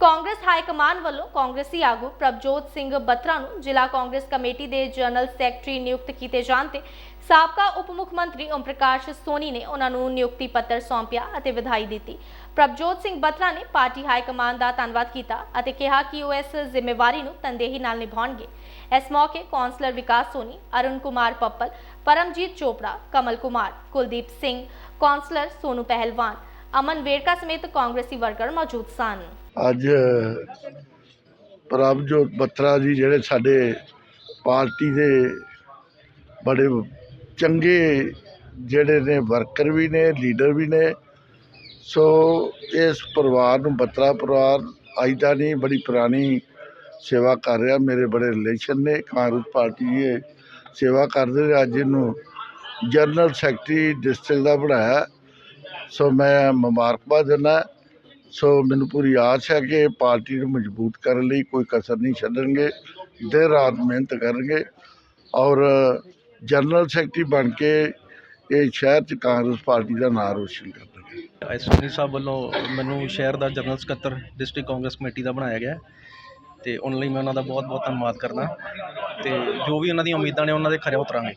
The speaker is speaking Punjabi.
ਕਾਂਗਰਸ ਹਾਈ ਕਮਾਨ ਵੱਲੋਂ ਕਾਂਗਰਸੀ ਆਗੂ ਪ੍ਰਭਜੋਤ ਸਿੰਘ ਬੱਤਰਾ ਨੂੰ ਜ਼ਿਲ੍ਹਾ ਕਾਂਗਰਸ ਕਮੇਟੀ ਦੇ ਜਨਰਲ ਸੈਕਟਰੀ ਨਿਯੁਕਤ ਕੀਤੇ ਜਾਣ ਤੇ ਸਾਬਕਾ ਉਪ ਮੁੱਖ ਮੰਤਰੀ ਓਮ ਪ੍ਰਕਾਸ਼ ਸੋਨੀ ਨੇ ਉਹਨਾਂ ਨੂੰ ਨਿਯੁਕਤੀ ਪੱਤਰ ਸੌਂਪਿਆ ਅਤੇ ਵਧਾਈ ਦਿੱਤੀ। ਪ੍ਰਭਜੋਤ ਸਿੰਘ ਬੱਤਰਾ ਨੇ ਪਾਰਟੀ ਹਾਈ ਕਮਾਨ ਦਾ ਧੰਨਵਾਦ ਕੀਤਾ ਅਤੇ ਕਿਹਾ ਕਿ ਉਹ ਇਸ ਜ਼ਿੰਮੇਵਾਰੀ ਨੂੰ ਤਨਦੇਹੀ ਨਾਲ ਨਿਭਾਉਣਗੇ। ਇਸ ਮੌਕੇ ਕੌਂਸਲਰ ਵਿਕਾਸ ਸੋਨੀ, ਅਰੁਣ ਕੁਮਾਰ ਪੱਪਲ, ਪਰਮਜੀਤ ਚੋਪੜਾ, ਕਮਲ ਕੁਮਾਰ, ਕੁਲਦੀਪ ਸਿੰਘ, ਕੌਂਸਲਰ ਸੋਨੂ ਪਹਿਲਵਾਨ ਅਮਨ ਵੇਰਕਾ ਸਮੇਤ ਕਾਂਗਰਸੀ ਵਰਕਰ ਮੌਜੂਦ ਸਨ। ਅੱਜ, ਪ੍ਰਭਜੋਤ ਬੱਤਰਾ ਜੀ ਜਿਹੜੇ ਸਾਡੇ ਪਾਰਟੀ ਦੇ ਬੜੇ ਚੰਗੇ ਜਿਹੜੇ ਨੇ, ਵਰਕਰ ਵੀ ਨੇ, ਲੀਡਰ ਵੀ ਨੇ। ਸੋ ਇਸ ਪਰਿਵਾਰ ਨੂੰ, ਬੱਤਰਾ ਪਰਿਵਾਰ ਅੱਜ ਦਾ ਨਹੀਂ, ਬੜੀ ਪੁਰਾਣੀ ਸੇਵਾ ਕਰ ਰਿਹਾ। ਮੇਰੇ ਬੜੇ ਰਿਲੇਸ਼ਨ ਨੇ, ਕਾਂਗਰਸ ਪਾਰਟੀ ਇਹ ਸੇਵਾ ਕਰਦੇ ਨੇ। ਅੱਜ ਇਹਨੂੰ ਜਨਰਲ ਸੈਕਟਰੀ ਡਿਸਟ੍ਰਿਕਟ ਦਾ ਬਣਾਇਆ। ਸੋ ਮੈਂ ਮੁਬਾਰਕਬਾਦ ਦਿੰਦਾ ਸੋ ਮੈਨੂੰ ਪੂਰੀ ਆਸ ਹੈ ਕਿ ਪਾਰਟੀ ਨੂੰ ਮਜ਼ਬੂਤ ਕਰਨ ਲਈ ਕੋਈ ਕਸਰ ਨਹੀਂ ਛੱਡਣਗੇ, ਦਿਨ ਰਾਤ ਮਿਹਨਤ ਕਰਨਗੇ ਔਰ ਜਨਰਲ ਸੈਕਟਰੀ ਬਣ ਕੇ ਇਹ ਸ਼ਹਿਰ 'ਚ ਕਾਂਗਰਸ ਪਾਰਟੀ ਦਾ ਨਾਂ ਰੋਸ਼ਨ ਕਰਨਗੇ। ਐਸ ਸੋਨੀ ਸਾਹਿਬ ਵੱਲੋਂ ਮੈਨੂੰ ਸ਼ਹਿਰ ਦਾ ਜਨਰਲ ਸਕੱਤਰ, ਡਿਸਟ੍ਰਿਕਟ ਕਾਂਗਰਸ ਕਮੇਟੀ ਦਾ ਬਣਾਇਆ ਗਿਆ ਹੈ ਤੇ ਉਹਨਾਂ ਲਈ ਮੈਂ ਉਹਨਾਂ ਦਾ ਬਹੁਤ ਬਹੁਤ ਧੰਨਵਾਦ ਕਰਦਾ ਤੇ ਜੋ ਵੀ ਉਹਨਾਂ ਦੀਆਂ ਉਮੀਦਾਂ ਨੇ ਉਹਨਾਂ ਦੇ ਖਰੇ ਉਤਰਾਂਗੇ।